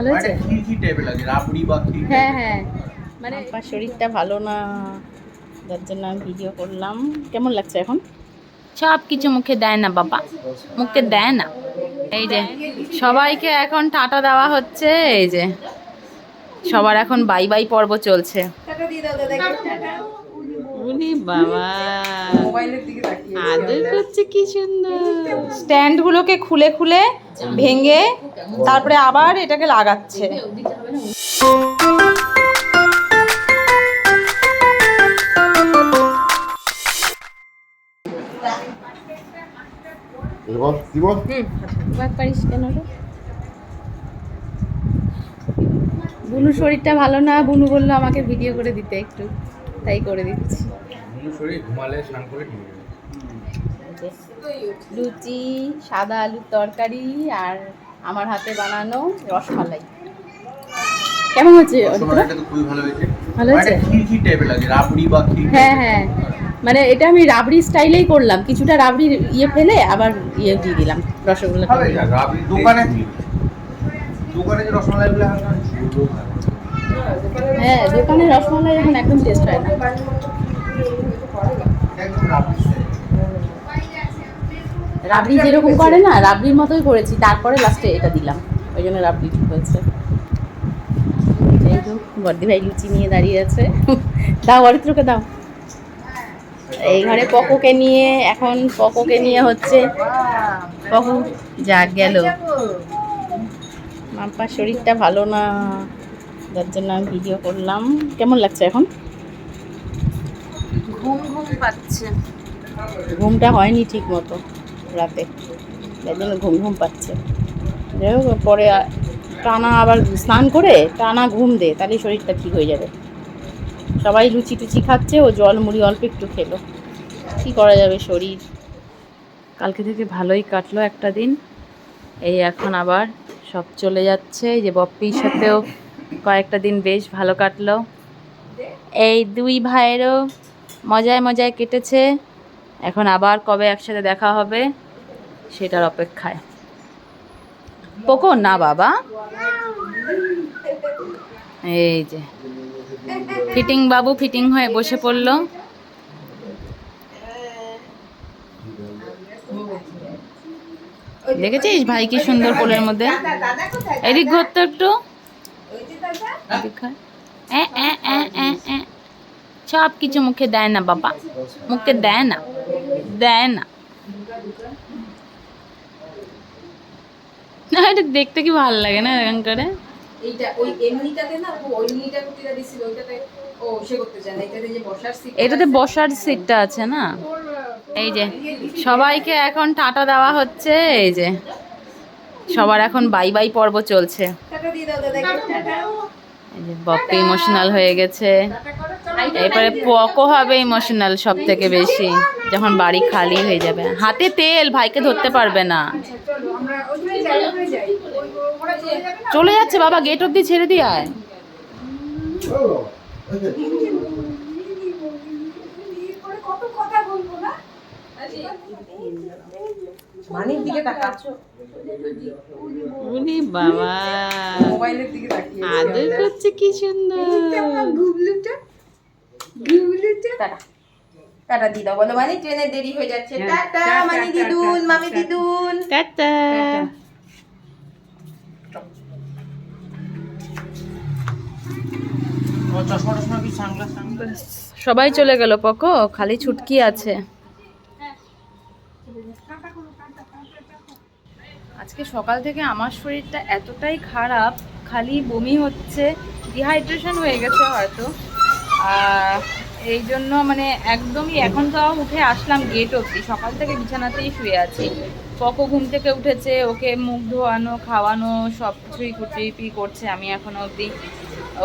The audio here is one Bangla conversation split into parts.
ভালো কি হ্যাঁ হ্যাঁ। মানে আমার শরীরটা ভালো না যার জন্য আমি ভিডিও করলাম। কেমন লাগছে এখন? সব কিছু মুখে দেয় না বাবা। মুখে দেয় না। এই যে সবাইকে এখন টাটা দেওয়া হচ্ছে। এই যে সবার এখন বাই বাই পর্ব চলছে। উনি বাবা। আদর করছে কি সুন্দর। স্ট্যান্ডগুলোকে খুলে খুলে ভেঙে তারপরে আবার এটাকে লাগাচ্ছে। বুনু শরীরটা ভালো না বুনু বলল আমাকে ভিডিও করে দিতে একটু। তাই করে দিচ্ছি। লুচি সাদা আলুর তরকারি আর আমার হাতে বানানো রসমালাই। কেমন হচ্ছে ভালো হয়েছে। রাবড়ি হ্যাঁ হ্যাঁ। মানে এটা আমি রাবড়ি স্টাইলেই করলাম কিছুটা রাবড়ির ইয়ে ফেলে আবার ইয়ে দিয়ে দিলাম রসগোল্লা হবে যা, রাবড়ি দোকানে দোকানে যে রসমালাইগুলো হয় রসমালাই এখন একদম টেস্ট হয় না। রাবড়ি যেরকম করে না, রাবড়ির মতোই করেছি, তারপরে লাস্টে এটা দিলাম। ওই জন্য রাবড়ি হয়েছে। বর্দি ভাই লুচি নিয়ে দাঁড়িয়ে আছে। দাও, অরিত্রকে দাও। এই ঘরে পকোকে নিয়ে, এখন পকোকে নিয়ে হচ্ছে, পকো, যা গেল। মাম্পার শরীরটা ভালো না। যার জন্য আমি ভিডিও করলাম। কেমন লাগছে এখন? ঘুম ঘুম পাচ্ছে। ঘুমটা হয়নি ঠিক মতো রাতে। যার জন্য ঘুম ঘুম পাচ্ছে। যাই হোক পরে টানা আবার স্নান করে টানা ঘুম দে তাহলে শরীরটা ঠিক হয়ে যাবে। সবাই লুচি টুচি খাচ্ছে ও জল মুড়ি অল্প একটু খেলো। কী করা যাবে শরীর? কালকে থেকে ভালোই কাটলো একটা দিন। এই এখন আবার সব চলে যাচ্ছে। যে বপ্পির সাথেও কয়েকটা দিন বেশ ভালো কাটলো। এই দুই ভাইয়েরও মজায় মজায় কেটেছে। এখন আবার কবে একসাথে দেখা হবে সেটার অপেক্ষায়। পোকো, না বাবা। এই যে, ফিটিং বাবু ফিটিং হয়ে বসে পড়ল। দেখেছিস ভাই কি সুন্দর কোলের মধ্যে? এদিক ঘর তো একটু। সব কিছু মুখে দেয় না বাবা। মুখে দেয় না। দেয় না। না এটা দেখতে কি ভালো লাগে না এরকম করে? এটাতে বসার সিটটা আছে না? এই যে সবাইকে এখন টাটা দেওয়া হচ্ছে এই যে। সবার এখন বাই বাই পর্ব চলছে। বপ্পি ইমোশনাল হয়ে গেছে এরপরে পকও হবে ইমোশনাল সব থেকে বেশি যখন বাড়ি খালি হয়ে যাবে হাতে তেল ভাইকে ধরতে পারবে না চলো আমরা ওইখানে যাই ওখানে যাই ওই- ওরা চলে যাবে না চলে যাচ্ছে বাবা গেট অব্দি ছেড়ে দিয়ে আয় কত কথা বলব না মানির দিকে তাকাচ্ছ। উনি বাবা। মোবাইলের দিকে তাকিয়ে আদর করছে কি সুন্দর। গুবলুটা গুবলুটা টাটা। টাটা দিয়ে দাও বলো মানে ট্রেনের দেরি হয়ে যাচ্ছে। টাটা টাটা, মানে দিদুন মামি দিদুন। টাটা। ও চশমা টশমা কি সানগ্লাস সানগ্লাস? সবাই চলে গেল পকো খালি ছুটকি আছে। আজকে সকাল থেকে আমার শরীরটা এতটাই খারাপ, খালি বমি হচ্ছে ডিহাইড্রেশন হয়ে গেছে হয়তো। এই জন্য মানে একদমই এখন তো উঠে আসলাম গেট অবধি। সকাল থেকে বিছানাতেই শুয়ে আছি। পকো ঘুম থেকে উঠেছে, ওকে মুখ ধোয়ানো, খাওয়ানো, সব কিছুই কুটিপি করছে আমি এখনও অবধি।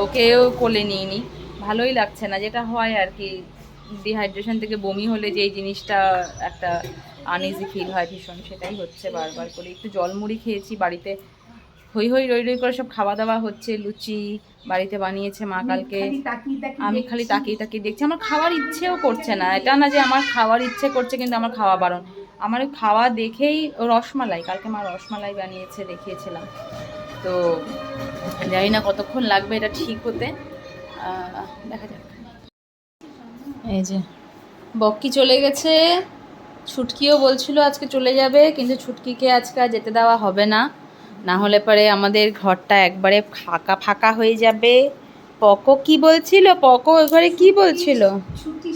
ওকেও কোলে নিইনি। ভালোই লাগছে না, যেটা হয় আর কি। ডিহাইড্রেশন থেকে বমি হলে যে এই জিনিসটা একটা আনইজি ফিল হয় ভীষণ সেটাই হচ্ছে বারবার করে। একটু জলমুড়ি খেয়েছি বাড়িতে। হই হই রই রই করে সব খাওয়া দাওয়া হচ্ছে লুচি বাড়িতে বানিয়েছে মা কালকে। আমি খালি তাকিয়ে তাকিয়ে দেখছি। আমার খাওয়ার ইচ্ছেও করছে না। এটা না যে আমার খাওয়ার ইচ্ছে করছে কিন্তু আমার খাওয়া বারণ। আমার খাওয়া দেখেই রসমালাই কালকে মা রসমালাই বানিয়েছে দেখিয়েছিলাম। তো তো জানি না কতক্ষণ লাগবে এটা ঠিক হতে। দেখা যাক। এই যে বক্কি চলে গেছে। ছুটকিও বলছিল আজকে চলে যাবে কিন্তু ছুটকিকে আজকে আর যেতে দেওয়া হবে না। না হলে পরে আমাদের ঘরটা একবারে ফাঁকা ফাঁকা হয়ে যাবে। পকো কি বলছিল? পকো ওই ঘরে কি বলছিল? ছুটি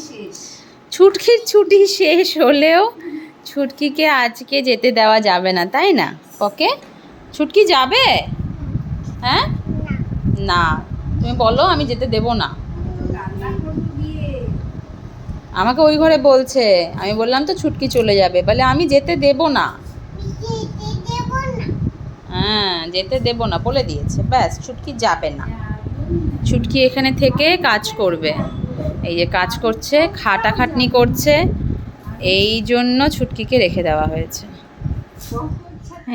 ছুটকির ছুটি শেষ হলেও ছুটকিকে আজকে যেতে দেওয়া যাবে না তাই না? পকে ছুটকি যাবে? হ্যাঁ? না। তুমি বলো আমি যেতে দেবো না। আমাকে ওই ঘরে বলছে, আমি বললাম, তো ছুটকি চলে যাবে। বলে, আমি যেতে দেবো না। হ্যাঁ যেতে দেবো না, বলে দিয়েছে। ব্যাস, ছুটকি যাবে না। ছুটকি এখানে থেকে কাজ করবে। এই যে কাজ করছে, খাটাখাটনি করছে, এই জন্য ছুটকিকে রেখে দেওয়া হয়েছে।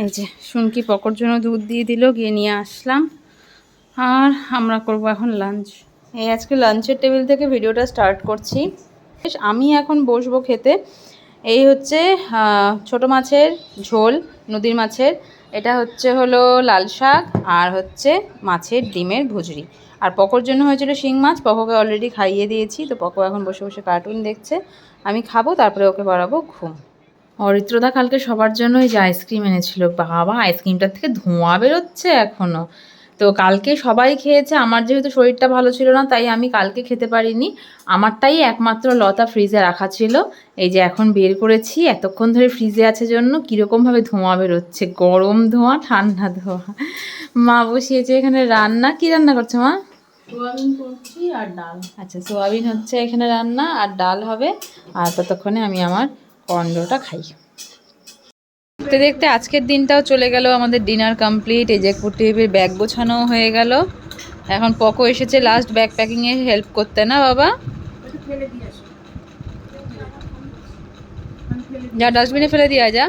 এই যে শুনকি পকর জন্য দুধ দিয়ে দিল, গিয়ে নিয়ে আসলাম। আর আমরা করব এখন লাঞ্চ এই আজকে লাঞ্চের টেবিল থেকে ভিডিওটা স্টার্ট করছি। আমি এখন বসবো খেতে। এই হচ্ছে ছোট মাছের ঝোল, নদীর মাছের। এটা হচ্ছে হলো লাল শাক আর হচ্ছে মাছের ডিমের ভুজরি। আর পকোর জন্য হয়েছিল শিং মাছ, পকোকে অলরেডি খাইয়ে দিয়েছি, তো পকো এখন বসে বসে কার্টুন দেখছে। আমি খাব, তারপরে ওকে বাড়াবো ঘুম। অরিত্রদা কালকে সবার জন্য এই যে আইসক্রিম এনেছিল, বাবা আইসক্রিমটার থেকে ধোঁয়া বেরোচ্ছে এখনও। তো কালকে সবাই খেয়েছে আমার যেহেতু শরীরটা ভালো ছিল না তাই আমি কালকে খেতে পারিনি। আমারটাই একমাত্র লতা ফ্রিজে রাখা ছিল। এই যে এখন বের করেছি এতক্ষণ ধরে ফ্রিজে আছে জন্য কীরকমভাবে ধোঁয়া বেরোচ্ছে গরম ধোঁয়া ঠান্ডা ধোঁয়া। মা বসিয়েছে এখানে রান্না। কি রান্না করছে মা? সোয়াবিন করছি আর ডাল। আচ্ছা সোয়াবিন হচ্ছে এখানে রান্না আর ডাল হবে আর ততক্ষণে আমি আমার কর্নডোটা খাই। দেখতে দেখতে আজকের দিনটাও চলে গেল, আমাদের ডিনার কমপ্লিট এই যে কুটির ব্যাগ গোছানো হয়ে গেল। এখন পকো এসেছে লাস্ট ব্যাগ প্যাকিংয়ে হেল্প করতে না বাবা? যা ডাস্টবিনে ফেলে দিয়া যা।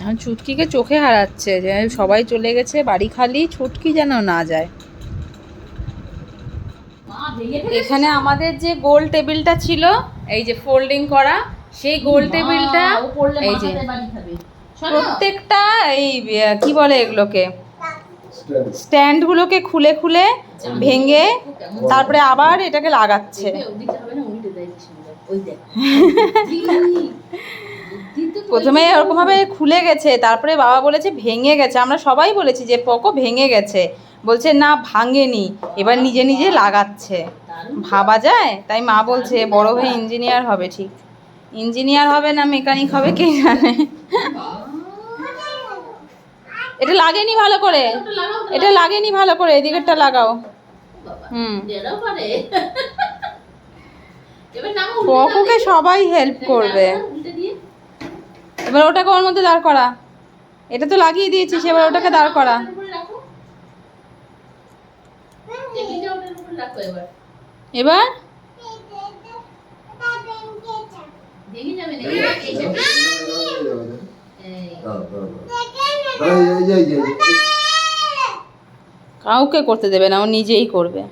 এখন ছুটকিকে চোখে হারাচ্ছে, যে সবাই চলে গেছে, বাড়ি খালি, ছুটকি যেন না যায়। এখানে আমাদের যে গোল টেবিলটা ছিল এই যে ফোল্ডিং করা সেই গোল টেবিলটা এই যে প্রত্যেকটা এই কি বলে এগুলোকে? স্ট্যান্ডগুলোকে খুলে খুলে ভেঙে তারপরে আবার এটাকে লাগাচ্ছে। প্রথমে ওরকম ভাবে খুলে গেছে তারপরে বাবা বলেছে ভেঙে গেছে আমরা সবাই বলেছি যে পকো ভেঙে গেছে। বলছে না ভাঙেনি এবার নিজে নিজে লাগাচ্ছে। ভাবা যায় তাই মা বলছে বড় হয়ে ইঞ্জিনিয়ার হবে ঠিক। ইঞ্জিনিয়ার হবে না মেকানিক হবে কে জানে? এটা লাগেনি ভালো করে। এটা লাগেনি ভালো করে এদিকেরটা লাগাও। হুম। পকোকে সবাই হেল্প করবে। এবার ওটাকে ওর মধ্যে দাঁড় করা। এটা তো লাগিয়ে দিয়েছিস এবার ওটাকে দাঁড় করা। এবার? কাউকে করতে দেবে না ও নিজেই করবে।